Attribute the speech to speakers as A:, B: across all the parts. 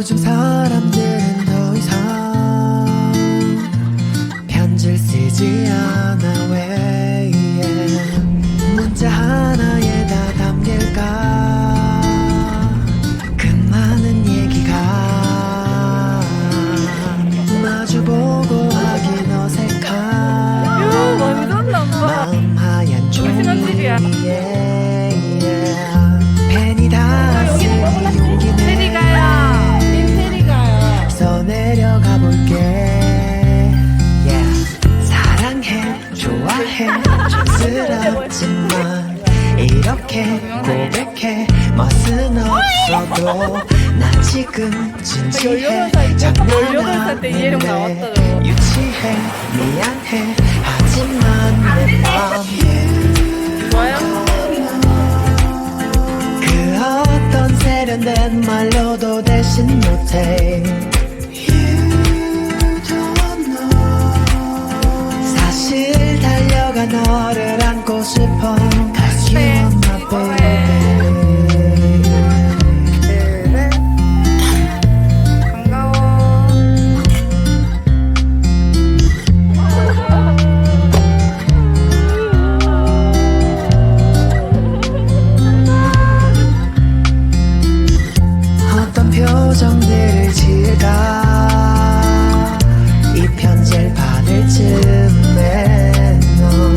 A: 요즘 사람들 촌스럽지만 이렇게 고백해 멋은 없어도 나 지금 진지해.
B: 18살, 18살 때 이해령 나왔다, 저거.
A: 유치해 미안해 세련된 말로도 대신 못해 표정들을 지을까 이 편지를 받을 즈음에 너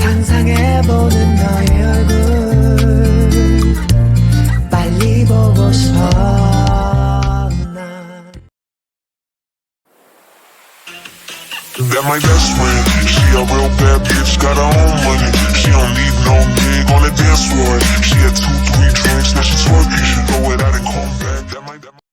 A: 상상해보는 너의 얼굴 빨리 보고 싶어 난
C: That my best friend. She a real bad bitch, got her own money. She don't need no nigga on the dance floor. She had two